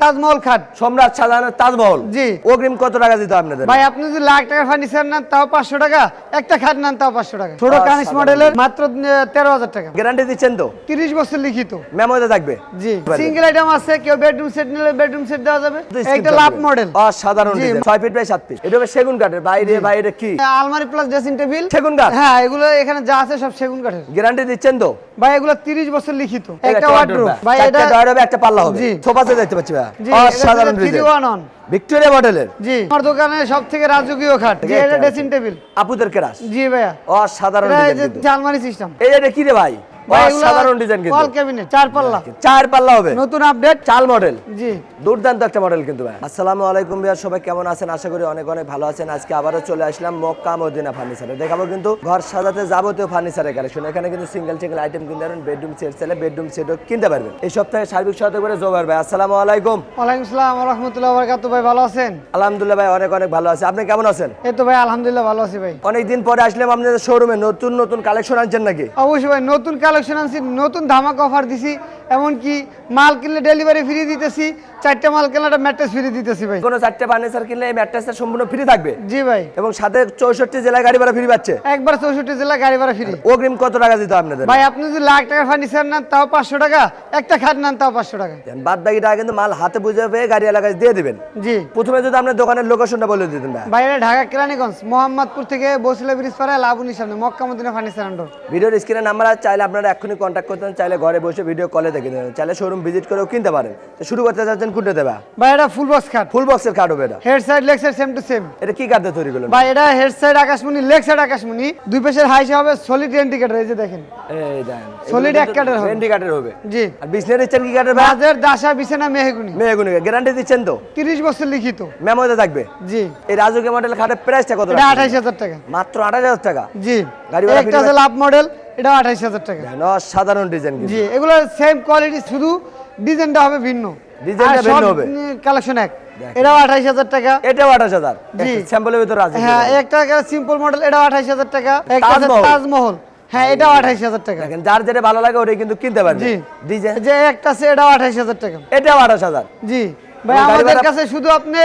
তাজমহল খাট। সম্রাট শাহজাহানের তাজমহল? জি। অগ্রিম কত টাকা দিতে আপনাদের? ভাই আপনি যদি লাখ টাকার ফার্নিচার নেন তাও পাঁচশো টাকা। একটা খাট নেন তাও পাঁচশো টাকা। ছোট কানিস মডেলের? মাত্র তেরো হাজার টাকা। গ্যারান্টি দিচ্ছেন তো? তিরিশ বছর লিখিত। মেমোতে থাকবে? জি। সিঙ্গেল আইটেম আছে কেউ বেডরুম সেট নিলে বেডরুম সেট দেওয়া যাবে। একটা লাভ মডেল অসাধারণ ছয় ফিট বাই সাত ফিট এটা হবে সেগুন কাঠের। বাইরে বাইরে কি? আলমারি প্লাস ড্রেসিং টেবিল সেগুন কাঠ হ্যাঁ এগুলো এখানে যা আছে সব সেগুন কাঠের। গ্যারান্টি দিচ্ছেন তো? ভাই এগুলো তিরিশ বছর লিখিত। একটা ওয়ার্ড্রোব ভাই এটা ডয়ার হবে একটা পাল্লা হবে। জি। সোফা সেট দেখতে পাচ্ছি অসাধারণ ডিজাইন ভিক্টোরিয়া মডেলের জি আমার দোকানে সব থেকে রাজকীয় খাট। জি এটা ড্রেসিং টেবিল আপুদের কেরাস জি ভাইয়া। অসাধারণ ডিজাইন যে সিস্টেম এই এটা কি রে ভাই? অসাধারণ ডিজাইন ওয়াল কিন্তু। ক্যাবিনেট চার পাল্লা। চার পাল্লা হবে। নতুন আপডেট চাল মডেল জি। দুর্দান্ত একটা মডেল কিন্তু ভাই। আসসালামু আলাইকুম ভাইয়া সবাই কেমন আছেন? আশা করি অনেক অনেক ভালো আছেন। আজকে আবারও চলে আসলাম মক্কা মদিনা ফার্নিচারে। দেখাবো কিন্তু ঘর সাজাতে যাবতীয় ফার্নিচারের কালেকশন এখানে কিন্তু সিঙ্গেল সিঙ্গেল আইটেম কিনতে পারবেন বেডরুম সেট চাইলে বেডরুম সেটও কিনতে পারবেন। এই সপ্তাহে সার্বিক সহায়তা করে জোবার ভাই। আসসালামু আলাইকুম। ওয়ালাইকুম আসসালাম রহমতুল্লাহ বরকাত ভাই ভালো আছেন? আলহামদুলিল্লাহ ভাই অনেক অনেক ভালো আছে। আপনি কেমন আছেন? এই তো ভাই আলহামদুলিল্লাহ ভালো আছি ভাই। অনেক দিন পরে আসলাম আপনাদের শোরুমে নতুন নতুন কালেকশন আনছেন নাকি? অবশ্যই ভাই নতুন কালেকশন আনছি নতুন ধামাক অফার দিছি এমনকি মাল কিনলে ডেলিভারি ফ্রি দিতেছি চারটে মাল কিনলে একটা ম্যাট্রেস ফ্রি দিতেছি ভাই। কোনো চারটে ফার্নিচার কিনলে এই ম্যাট্রেসটা সম্পূর্ণ ফ্রি থাকবে? জি ভাই। এবং সাথে চৌষট্টি জেলায় গাড়ি ভাড়া ফ্রি পাচ্ছে? একবার চৌষট্টি জেলা গাড়ি ভাড়া ফ্রি অগ্রিম কত টাকা দিতে আপনাদের? ভাই আপনি যদি লাখ টাকার ফার্নিচার নেন তাও পাঁচশো টাকা একটা খাট নেন তাও পাঁচশো টাকা। বাদ বাকি টাকা কিন্তু মাল হাতে বুঝে পেয়ে গাড়ি এলাকায় দিয়ে দিবেন। জি। প্রথমে যদি আপনার দোকানের লোকেশনটা বলে দিতেন ভাই। বাইরে ঢাকা কেরানীগঞ্জ মোহাম্মদপুর থেকে বসিলা ব্রিজ পাড়ায় লাবুনির সামনে মক্কা মদিনা ফার্নিচার আন্ডর ভিডিওর স্ক্রিনে নাম্বার আছে চাইলে আপনারা এক্ষুনি কন্ট্যাক্ট করতেন চাইলে ঘরে বসে ভিডিও কলে দেখে নেবেন। চাইলে শোরুম ভিজিট করেও কিনতে পারেন। তো শুরু করতে চাচ্ছেন কোনটা দেবা। ভাই এটা ফুল বক্স খাট ফুল বক্সের কার্ড হবে এটা। Head side leg side same to same এটা কি দিয়ে তৈরি করলেন? ভাই এটা হেড সাইড আকাশমণি লেগ সাইড আকাশমণি। দুই পাশের হাইসে হবে সলিড ইন্ডিকেটর এই যে দেখেন। এই দেন। Solid এক কাঠের হবে। ভেন্ডি কাঠের হবে। জি। আর বিজনেস ইচ্ছেন কি কাঠের ভাই? বাজের দাসা বিছানা মেহগুনি। মেয়েগুনি গ্যারান্টি দিচ্ছেন তো? তিরিশ বছর লিখিত। মেমোতে থাকবে? জি। এই রাজুকে মডেল খাটের প্রাইসটা কত এটা রাখছেন? আঠাইশ হাজার টাকা। মাত্র আঠাশ হাজার টাকা? জি। গাড়ি একটা আছে লাভ মডেল এটা আঠাইশ হাজার টাকা। অসাধারণ ডিজাইন জি এগুলো সেম কোয়ালিটি শুধু ডিজাইনটা হবে ভিন্ন। ডিজাইনটা ভিন্ন হবে। কালেকশন এক। এটাও আঠাইশ হাজার টাকা। এটাও আঠাশ হাজার। জি। স্যাম্পলের ভিতরে আছে হ্যাঁ একটা সিম্পল মডেল এটাও আঠাইশ হাজার টাকা। একটা তাজমহল। হ্যাঁ এটাও আঠাইশ হাজার টাকা। দেখেন যার যেটা ভালো লাগে ওটাই কিন্তু কিনতে পারবে। জি। ডিজাইন যে একটা আছে এটাও আঠাইশ হাজার টাকা। এটাও আঠাশ হাজার। জি। ভাই আমাদের কাছে শুধু আপনি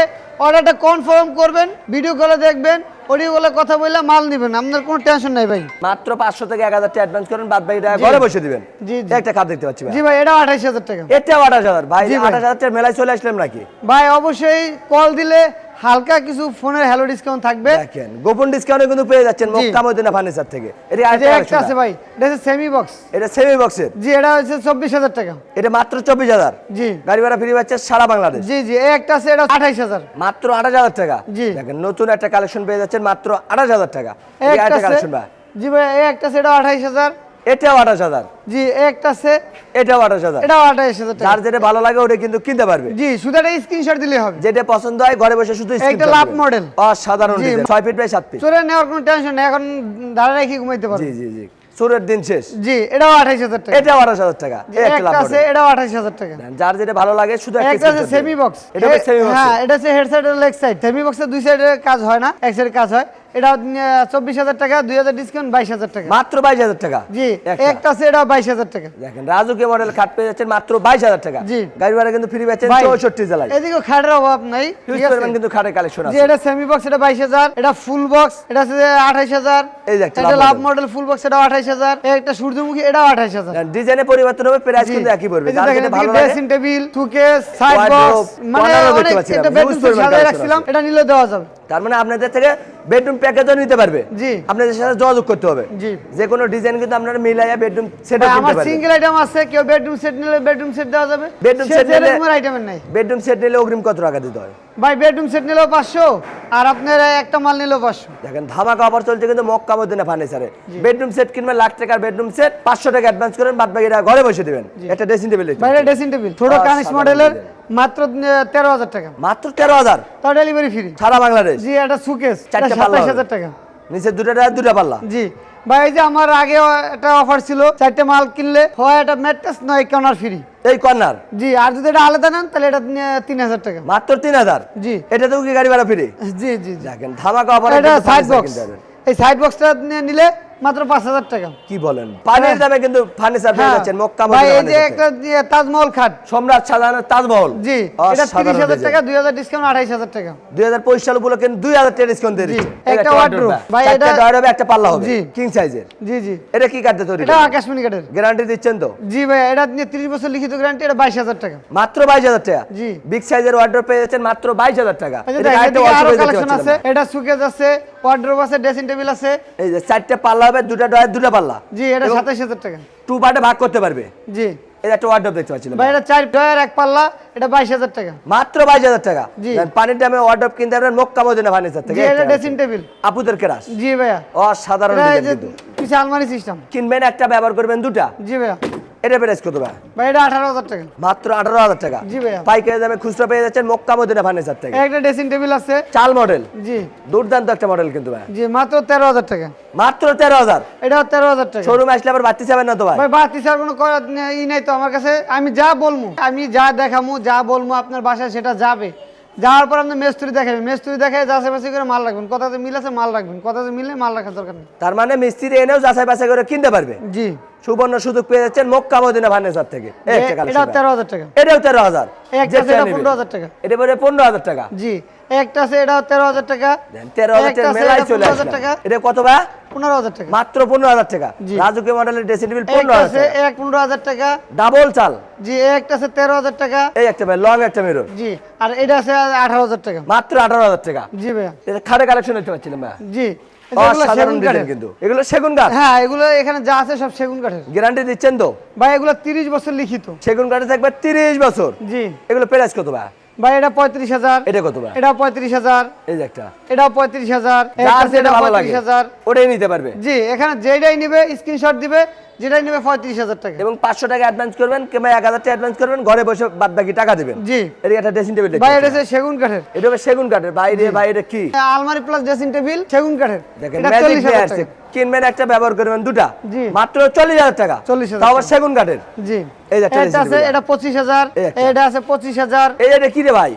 অর্ডারটা কনফার্ম করবেন ভিডিও কলে দেখবেন কলে কথা বললে মাল নেবেন আপনার কোনো টেনশন নাই ভাই। মাত্র পাঁচশো থেকে এক হাজার টাকা অ্যাডভান্স করেন বাদ বাকি টাকা ঘরে বসে দিবেন। জি, জি। একটা কাপ দেখতে পাচ্ছি ভাই। জি ভাই এটাও আঠাইশ হাজার টাকা। এটাও আঠাশ হাজার। ভাই। আঠাশ হাজার টাকা মেলায় চলে আসলাম নাকি? ভাই অবশ্যই কল দিলে হালকা কিছু ফোনের হ্যালো ডিসকাউন্ট থাকবে। দেখেন গোপন ডিসকাউন্টে কিন্তু পেয়ে যাচ্ছেন মক্কা মদিনা ফার্নিচার থেকে। এটা একটা আছে ভাই এটা হচ্ছে সেমি বক্স এটা সেমি বক্সের জি এটা হচ্ছে চব্বিশ হাজার টাকা। এটা মাত্র চব্বিশ হাজার। জি। গাড়ি ভাড়া ফ্রি পাচ্ছে সারা বাংলাদেশ। জি জি এই একটা আছে এটা আঠাইশ হাজার। মাত্র আঠাশ হাজার টাকা। জি। দেখেন নতুন একটা কালেকশন পেয়ে যাচ্ছেন মাত্র আঠাশ হাজার টাকা। এই এটা একটা কালেকশন ভাই। জি ভাই এই একটা আছে এটাও আঠাইশ হাজার। এটাও আঠাশ হাজার। জি একটা আছে। এটাও আঠাশ হাজার। এটাও আঠাইশ হাজার টাকা। যার যেটা ভালো লাগে ওটা কিন্তু কিনতে পারবে। জি শুধু একটা স্ক্রিনশট দিলে হবে। যেটা পছন্দ হয় ঘরে বসে শুধু একটা লাভ মডেল। অসাধারণ ছয় ফিট বাই সাত ফিট চলে নেওয়ার কোনো টেনশন নেই এখন দাঁড়া রেখে ঘুমাইতে পারবে। জি জি জি। সুরের দিন শেষ। জি এটাও আঠাইশ হাজার টাকা। এটাও আঠাশ হাজার টাকা। একটা আছে এটাও আঠাইশ হাজার টাকা। যার যেটা ভালো লাগে শুধু একটা আছে সেমি বক্স এটা সেমি হ্যাঁ এটা হচ্ছে head side leg side semi বক্সের দুই সাইডের কাজ হয় না এক সাইডের কাজ হয়। এটা চব্বিশ হাজার টাকা দুই হাজার ডিসকাউন্ট বাইশ হাজার টাকা। মাত্র বাইশ হাজার টাকা? জি একটা। আছে এটাও বাইশ হাজার টাকা। দেখেন রাজুকে মডেল খাট পেয়ে যাচ্ছেন মাত্র বাইশ হাজার টাকা। জি। গাড়ি ভাড়া কিন্তু ফ্রি পাচ্ছেন চৌষট্টি জেলায়। এদিকেও খাটের অভাব নাই আছে? কিন্তু খাটের কালেকশন আছে। এটা সেমি বক্স এটা বাইশ হাজার এটা ফুল বক্স এটা হচ্ছে আঠাইশ হাজার। এই একটা এটা লাভ মডেল ফুল বক্স এটা আঠাইশ হাজার। একটা সূর্যমুখী এটাও আঠাইশ হাজার। ডিজাইনে পরিবর্তন হবে প্রাইস কিন্তু একই পড়বে। Dressing table showcase side box মানে অনেক huge বেডরুম সাজায় রাখছিলাম এটা নিলে দেওয়া যাবে। তার মানে আপনাদের থেকে বেডরুম প্যাকেজও নিতে পারবে। জি। আপনাদের সাথে যোগাযোগ করতে হবে। জি। যে কোনো ডিজাইন কিন্তু আপনারা মিলাইয়া বেডরুম সেট ভাই, কিনতে আমার সিঙ্গেল আইটেম আছে কেউ বেডরুম সেট নিলে বেডরুম সেট দেওয়া যাবে। Bedroom সে set নিলে- যেরকমের আইটেমের নাই। বেডরুম সেট নিলে অগ্রিম কত টাকা দিতে হয়? ভাই বেডরুম সেট নিলেও পাঁচশো আর আপনার একটা মাল নিলেও পাঁচশো। দেখেন ধামাকা অফার চলছে কিন্তু মক্কা মদিনা ফার্নিচারে বেডরুম সেট কিনবেন লাখ টাকার বেডরুম সেট পাঁচশো টাকা অ্যাডভান্স করেন বাদ বাকি টাকা ঘরে বসে দিবেন। একটা ড্রেসিং টেবিল বাইরে ড্রেসিং টেবিল ছোট কানিস মডেলের। মাত্র তেরো হাজার টাকা। মাত্র তেরো হাজার? তাও ডেলিভারি ফ্রি সারা বাংলাদেশ? জি এটা সুকেস পাল্লা হাজার টাকা। নিচে দুটা দুটা পাল্লা? জি। ভাই এই যে আমার আগে একটা অফার ছিল চারটে মাল কিনলে হয় একটা ম্যাট্রেস নয় কর্নার ফ্রি এই কর্নার? জি আর যদি এটা আলাদা নেন তাহলে এটা তিন হাজার টাকা। মাত্র তিন হাজার? জি। এটাতেও কি গাড়ি ভাড়া ফ্রি জি জি দেখেন ধামাকা অফার এটা সাইড বক্স এই সাইড বক্সটা নিয়ে নিলে মাত্র পাঁচ হাজার টাকা। কি বলেন? পানির দামে কিন্তু ফার্নিচার পেয়ে হ্যাঁ। যাচ্ছেন মক্কা ভাই এই যে একটা তাজমহল খাট। সম্রাট তাজমহল। জি এটা অসাধারণ তিরিশ হাজার design। টাকা দুই হাজার ডিসকাউন্ট আঠাইশ হাজার টাকা। দুই হাজার পঁচিশ সাল উপলক্ষে দুই হাজার টাকা ডিসকাউন্ট দিয়ে দিচ্ছে। একটা wardrobe। ভাই, এটা- একটা পাল্লা হবে। জি। কিং সাইজের জি জি। এটা কি কাটতে তৈরি? এটা আকাশমণি কাঠের। গ্যারান্টি দিচ্ছেন তো? জি ভাই এটা নিয়ে তিরিশ বছর লিখিত গ্যারান্টি এটা বাইশ হাজার টাকা। মাত্র বাইশ হাজার টাকা? জি। বিগ সাইজের ওয়ার্ড্রোপ পেয়ে যাচ্ছেন মাত্র বাইশ হাজার টাকা। কালেকশন আছে। এটা সুকেজ আছে ওয়ার্ড্রোব আছে ড্রেসিং টেবিল আছে। এই যে চারটে পাল্লা হবে দুটা ডয়ার দুটা পাল্লা। জি এটা সাতাইশ হাজার টাকা। টু পার্টে ভাগ করতে পারবে। জি। এই একটা ওয়ার্ড্রোপ দেখতে পাচ্ছিলাম ভাই এটা চার ডয়ার এক পাল্লা এটা বাইশ হাজার টাকা। মাত্র বাইশ হাজার টাকা। জি। পানির দামে ওয়ার্ড্রোপ কিনতে পারবেন মক্কা মদিনা ফার্নিচার থেকে। এটা ড্রেসিং টেবিল আপুদের কেরাস জি ভাইয়া। অসাধারণ এটা ডিজাইন কিন্তু। পিছে আলমারি সিস্টেম কিনবেন একটা ব্যবহার করবেন দুটা। জি ভাইয়া। এটা প্রাইস কত ভাই? ভাই এটা টাকা। মাত্র আঠারো হাজার টাকা। জি ভাইয়া। পাইকারি দামে খুচরা পেয়ে যাচ্ছেন মক্কা মদিনা ফার্নিচার থেকে। একটা ড্রেসিং টেবিল আছে। চাল মডেল জি। দুর্দান্ত একটা মডেল কিন্তু ভাই। জি মাত্র তেরো হাজার টাকা। মাত্র তেরো হাজার। এটাও তেরো হাজার টাকা। শোরুমে আসলে আবার বাড়তি যাবেন না তো ভাই? ভাই বাড়তি স্যার কোনো ই নাই তো আমার কাছে। আমি যা বলব আমি যা দেখামু যা বলব আপনার বাসায় সেটা যাবে। যাওয়ার পর আপনি মেস্তুরি দেখাবেন। মেস্তুরি দেখে যাচাই বাছাই করে মাল রাখবেন। কথাতে মিল আছে মাল রাখবেন। কথাতে মিলে মাল রাখার দরকার নেই। তার মানে মিস্ত্রি এনেও যাচাই বাছাই করে কিনতে পারবে? জি। সুবর্ণ সুযোগ পেয়ে যাচ্ছেন মক্কা মদিনা থেকে এটাও। তেরো হাজার টাকা এটাও তেরো হাজার এটা পনেরো হাজার টাকা এটা পরে পনেরো হাজার টাকা জি একটা আছে এটাও তেরো হাজার টাকা তেরো হাজার টাকা মেলায় চলে হাজার টাকা এটা কত ভাই পনেরো হাজার টাকা মাত্র পনেরো হাজার টাকা রাজুকে মডেলের ড্রেসিং টেবিল পনেরো হাজার এক পনেরো হাজার টাকা ডাবল চাল জি একটা আছে তেরো হাজার টাকা এই একটা ভাই লং একটা মেরো জি আর এটা আছে আঠারো হাজার টাকা মাত্র আঠারো হাজার টাকা জি এটা খাটে কালেকশন ভাই জি অসাধারণ ডিজাইন কিন্তু। এগুলো সেগুন কাঠ? হ্যাঁ এগুলো এখানে যা আছে সব সেগুন কাঠের। গ্যারান্টি দিচ্ছেন তো? ভাই এগুলো তিরিশ বছর লিখিত। সেগুন কাঠে থাকবে তিরিশ বছর? জি। এগুলো প্রাইস কত ভাই? ভাই এটা পঁয়ত্রিশ হাজার। এটা কত ভাই? এটাও পঁয়ত্রিশ হাজার। এই একটা। পঁয়ত্রিশ হাজার। এটা ভালো লাগে। হাজার। ওটাই নিতে পারবে। জি এখানে যেটাই নিবে স্ক্রিনশট দিবে যেটাই নিবে পঁয়ত্রিশ হাজার টাকা। এবং পাঁচশো টাকা অ্যাডভান্স করবেন কিংবা এক হাজার টাকা অ্যাডভান্স করবেন ঘরে বসে বাদ বাকি টাকা দিবেন। জি। এর একটা ড্রেসিং টেবিল ভাই এটা সেগুন কাঠের। এটা হবে সেগুন কাঠের। বাইরে বাইরে কি? আলমারি প্লাস ড্রেসিং টেবিল সেগুন কাঠের। দেখেন ম্যাজিক চল্লিশ হাজার কিনবেন একটা ব্যবহার করবেন দুটা। মাত্র চল্লিশ হাজার টাকা। 40,000 তাও আবার সেগুন কাঠের। জি। এটা আছে এটা পঁচিশ হাজার এটা আছে পঁচিশ হাজার। এই এটা কি রে ভাই?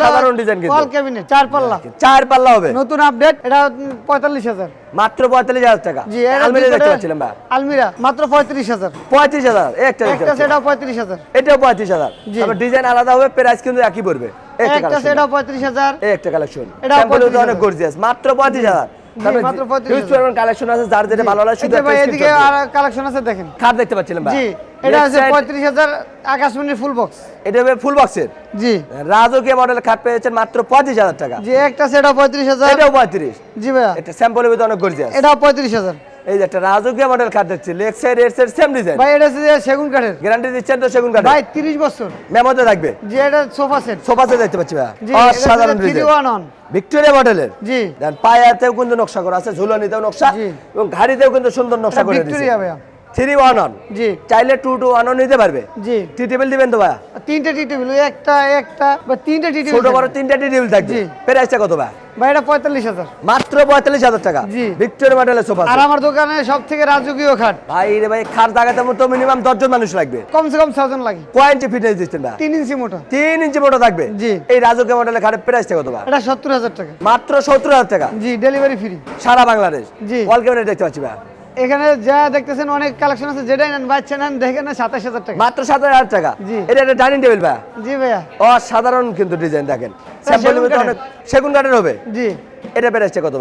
সাধারণ ডিজাইন কিন্তু। অল ক্যাবিনেট চার পাল্লা। চার পাল্লা হবে। নতুন আপডেট এটা পঁয়তাল্লিশ হাজার। মাত্র পঁয়তাল্লিশ হাজার টাকা। জি আলমিরা দেখতে পাচ্ছিলাম ভাই। আলমিরা মাত্র পঁয়ত্রিশ হাজার। পঁয়ত্রিশ হাজার একটা একটা সেটা পঁয়ত্রিশ হাজার। এটাও পঁয়ত্রিশ হাজার। ডিজাইন আলাদা হবে প্রাইস কিন্তু একই পড়বে। একটা সেটা পঁয়ত্রিশ হাজার। একটা কালেকশন এটা স্যাম্পল তো 35,000 অনেক গর্জিয়াস মাত্র পঁয়ত্রিশ হাজার। 35,000 কালেকশন আছে যার যেটা ভালো লাগে শুধু এই যে একটা ভাই এদিকে আর কালেকশন আছে দেখেন। খাট দেখতে পাচ্ছিলাম ভাই। জি এটা আছে side, পঁয়ত্রিশ হাজার আকাশমণির ফুল বক্স এটা হবে ফুল বক্সের জি। রাজকীয় মডেল খাট পেয়েছেন মাত্র পঁয়ত্রিশ হাজার টাকা। জি একটা সেটা পঁয়ত্রিশ হাজার। এটাও পঁয়ত্রিশ? জি ভাইয়া। এটা স্যাম্পলের ভিতরে অনেক গর্জিয়াস। এটাও পঁয়ত্রিশ হাজার। এই যে একটা রাজকীয় মডেল কাঠ দেখছি লেগ সাইড এর সাইড সেম ডিজাইন ভাই এটা হচ্ছে সেগুন কাঠের। গ্যারান্টি দিচ্ছেন তো সেগুন কাঠ ভাই তিরিশ বছর। মেমোতে থাকবে? জি এটা সোফা সেট সোফাতে দেখতে পাচ্ছি ভাই অসাধারণ ডিজাইন ভিক্টোরিয়া মডেলের জি। দেন পায়াতেও কিন্তু নকশা করা আছে ঝুলনিতেও নকশা এবং ঘাড়িতেও কিন্তু সুন্দর নকশা করে দিয়েছে। ভিক্টোরিয়া ভাইয়া। থ্রি ওয়ান অন জি। চাইলে টু টু ওয়ান নিতে পারবে? জি। টি টেবিল দিবেন তো ভাই তিনটে টি টেবিল একটা একটা বা তিনটে টি ছোট বড় তিনটা টি টেবিল থাকবে। প্রাইসটা কত ভাই ভাই এটা পঁয়তাল্লিশ হাজার। মাত্র পঁয়তাল্লিশ হাজার টাকা। জি। ভিক্টোরিয়া মডেলের সোফা আর আমার দোকানে সব থেকে রাজকীয় খাট। ভাই রে ভাই খাট জায়গাতে মতো মিনিমাম দশজন মানুষ লাগবে। কমসে কম ছজন লাগে। ফিটনেস দিচ্ছেন ভাই তিন ইঞ্চি মোটা। তিন ইঞ্চি মোটা থাকবে। জি। এই রাজকীয় মডেলের খাটের প্রাইসটা কত ভাই এটা সত্তর হাজার টাকা। মাত্র সত্তর হাজার টাকা। জি ডেলিভারি ফ্রি সারা বাংলাদেশ। জি। ওয়াল ক্যাবিনেট দেখতে পাচ্ছি ভাই এখানে যা দেখতেছেন অনেক কালেকশন আছে যেটাই নেন বাচ্চা নেন দেখে নেন সাতাশ হাজার টাকা। মাত্র সাত হাজার টাকা। এটা একটা ডাইনিং টেবিল ভাইয়া জি ভাইয়া। অসাধারণ কিন্তু ডিজাইন দেখেন। স্যাম্পল অনেক সেগুন কাঠের হবে? জি। এটা প্রাইসটা কত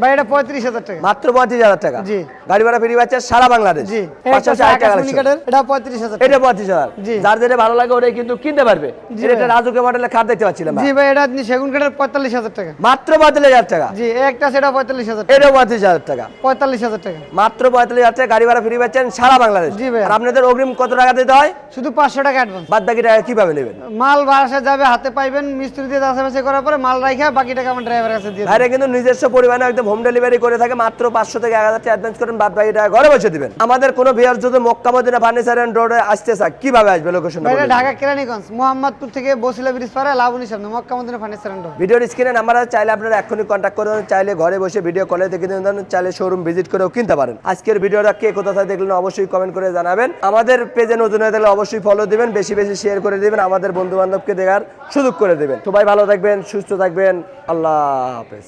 ভাই এটা পঁয়ত্রিশ হাজার টাকা। মাত্র পঁয়ত্রিশ হাজার টাকা। জি। গাড়ি ভাড়া ফ্রি সারা বাংলাদেশ। জি। আকাশমণি collection। কাঠের এটা পঁয়ত্রিশ হাজার এটা পঁয়ত্রিশ হাজার। যার যেটা ভালো লাগে ওটাই কিন্তু কিনতে পারবে। এটা রাজুকে মডেলের খাট দেখতে পাচ্ছিলাম জি ভাই এটা আপনি সেগুন কাঠের পঁয়তাল্লিশ হাজার টাকা। মাত্র পঁয়তাল্লিশ হাজার টাকা। জি একটা সেটা পঁয়তাল্লিশ হাজার টাকা। এটাও পঁয়ত্রিশ হাজার টাকা। পঁয়তাল্লিশ হাজার টাকা। মাত্র পঁয়তাল্লিশ হাজার টাকা গাড়ি ভাড়া ফ্রি পাচ্ছেন সারা বাংলাদেশ। জি ভাই। আর আপনাদের অগ্রিম কত টাকা দিতে হয়? শুধু পাঁচশো টাকা অ্যাডভান্স বাদ বাকি টাকা কীভাবে নেবেন? মাল বাসা যাবে হাতে পাইবেন মিস্ত্রি দিয়ে আশেপাশে করার পরে মাল রাখা বাকি টাকা আমার ড্রাইভার কাছে দিয়ে। ভাইরা কিন্তু নিজস্ব পরিমাণে একদম হোম ডেলিভারি করে থাকে মাত্র পাঁচশো থেকে এক হাজার টাকা অ্যাডভান্স করেন বাদ বাকি টাকা ঘরে বসে দিবেন। আমাদের কোনো ভিয়ার যদি মক্কা মদিনা ফার্নিচার এন্ড রোডে আসতে চায় কীভাবে আসবে লোকেশন ঢাকা কেরানীগঞ্জ মোহাম্মদপুর থেকে বসিলা ব্রিজ পাড়া লাবণী সামনে মক্কা মদিনা ফার্নিচার এন্ড ভিডিওর স্ক্রিনে নাম্বার আছে চাইলে আপনারা এখনই কন্ট্যাক্ট করে চাইলে ঘরে বসে ভিডিও কলে দেখে দিন চাইলে শোরুম ভিজিট করেও কিনতে পারেন। আজকের ভিডিওটা কে কোথায় দেখলেন অবশ্যই কমেন্ট করে জানাবেন। আমাদের পেজে নতুন হয়ে থাকলে অবশ্যই ফলো দিবেন বেশি বেশি শেয়ার করে দিবেন আমাদের বন্ধু বান্ধবকে দেখার সুযোগ করে দিবেন। সবাই ভালো থাকবেন সুস্থ থাকবেন আল্লাহ হাফেজ।